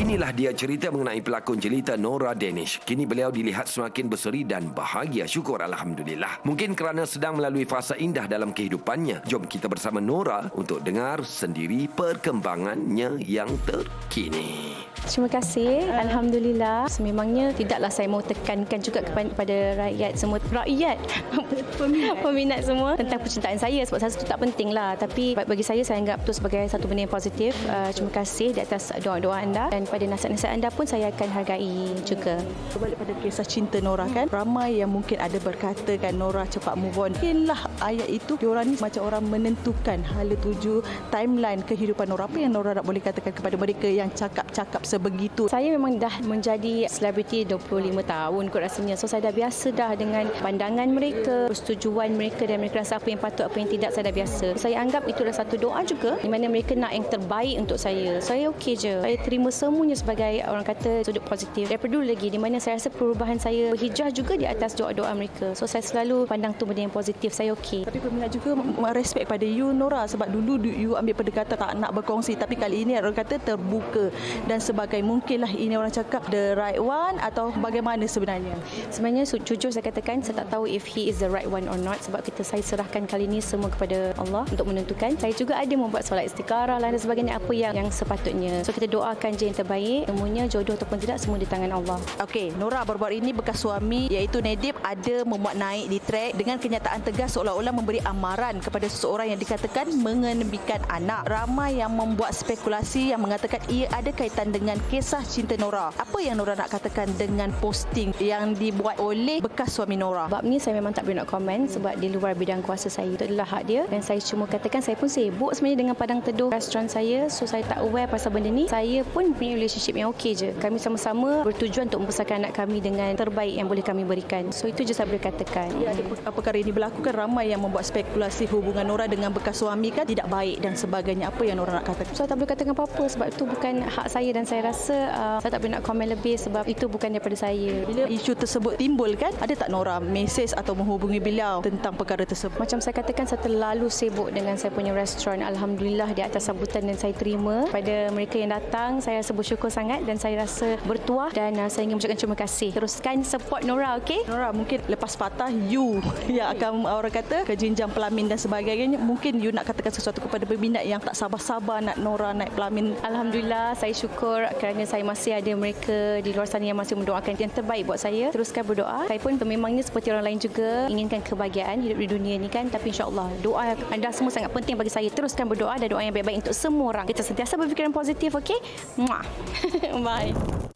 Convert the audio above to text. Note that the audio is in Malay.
Inilah dia cerita mengenai pelakon jelita Nora Danish. Kini beliau dilihat semakin berseri dan bahagia. Syukur Alhamdulillah. Mungkin kerana sedang melalui fasa indah dalam kehidupannya. Jom kita bersama Nora untuk dengar sendiri perkembangannya yang terkini. Terima kasih. Alhamdulillah. Sememangnya tidaklah saya mau tekankan juga kepada rakyat semua. Rakyat. Peminat. Peminat semua. Tentang percintaan saya. Sebab saya itu tak penting lah. Tapi bagi saya, saya anggap itu sebagai satu benda yang positif. Uh, terima kasih di atas doa-doa anda. Dan pada nasihat-nasihat anda pun saya akan hargai juga. Kembali pada kisah cinta Nora kan. Ramai yang mungkin ada berkata kan Nora cepat move on. Mungkinlah ayat itu. Diorang ni macam orang menentukan hala tuju timeline kehidupan Nora. Apa yang Nora nak boleh katakan kepada mereka yang cakap-cakap sebegitu. Saya memang dah menjadi selebriti 25 tahun kot rasanya. So saya dah biasa dah dengan pandangan mereka, persetujuan mereka dan mereka rasa apa yang patut, apa yang tidak, saya dah biasa. Saya anggap itu adalah satu doa juga di mana mereka nak yang terbaik untuk saya. Saya okey je. Saya terima semuanya sebagai orang kata sudut positif. Daripada dulu lagi di mana saya rasa perubahan saya berhijrah juga di atas doa-doa mereka. So saya selalu pandang tu benda yang positif. Saya okey. Tapi peminat juga respect pada you Nora sebab dulu you ambil pendekatan tak nak berkongsi tapi kali ini orang kata terbuka dan sebagai mungkinlah ini orang cakap the right one atau bagaimana sebenarnya? Sebenarnya jujur saya katakan saya tak tahu if he is the right one or not sebab kita saya serahkan kali ini semua kepada Allah untuk menentukan. Saya juga ada membuat solat istikharah dan sebagainya apa yang yang sepatutnya. So kita doakan je yang terbaik. Semuanya jodoh ataupun tidak semua di tangan Allah. Okey, Nora baru-baru ini bekas suami iaitu Nedip ada memuat naik di track dengan kenyataan tegas seolah-olah memberi amaran kepada seseorang yang dikatakan mengenebikan anak. Ramai yang membuat spekulasi yang mengatakan ia ada kaitan dengan kisah cinta Nora. Apa yang Nora nak katakan dengan posting yang dibuat oleh bekas suami Nora? Bab ni saya memang tak boleh nak komen sebab di luar bidang kuasa saya. Itu adalah hak dia dan saya cuma katakan saya pun sibuk sebenarnya dengan padang teduh restoran saya. So saya tak aware pasal benda ni. Saya pun punya relationship yang okey je. Kami sama-sama bertujuan untuk membesarkan anak kami dengan terbaik yang boleh kami berikan. So itu je saya boleh katakan. Ya, ada perkara ini berlaku kan ramai yang membuat spekulasi hubungan Nora dengan bekas suami kan tidak baik dan sebagainya. Apa yang Nora nak katakan? So, saya tak boleh katakan apa-apa sebab itu bukan hak saya dan saya rasa uh, saya tak boleh nak komen lebih sebab itu bukan daripada saya. Bila isu tersebut timbul kan, ada tak Nora mesej atau menghubungi beliau tentang perkara tersebut? Macam saya katakan saya terlalu sibuk dengan saya punya restoran. Alhamdulillah di atas sambutan yang saya terima pada mereka yang datang, saya rasa bersyukur sangat dan saya rasa bertuah dan uh, saya ingin mengucapkan terima kasih. Teruskan support Nora, okey? Nora, mungkin lepas patah you yang akan orang kata ke jenjang pelamin dan sebagainya. Mungkin you nak katakan sesuatu kepada peminat yang tak sabar-sabar nak Nora naik pelamin. Alhamdulillah, saya syukur kerana saya masih ada mereka di luar sana yang masih mendoakan yang terbaik buat saya. Teruskan berdoa. Saya pun memangnya seperti orang lain juga inginkan kebahagiaan hidup di dunia ini kan. Tapi insyaAllah doa anda semua sangat penting bagi saya. Teruskan berdoa dan doa yang baik-baik untuk semua orang. Kita sentiasa berfikiran positif, okey? 嘿嘿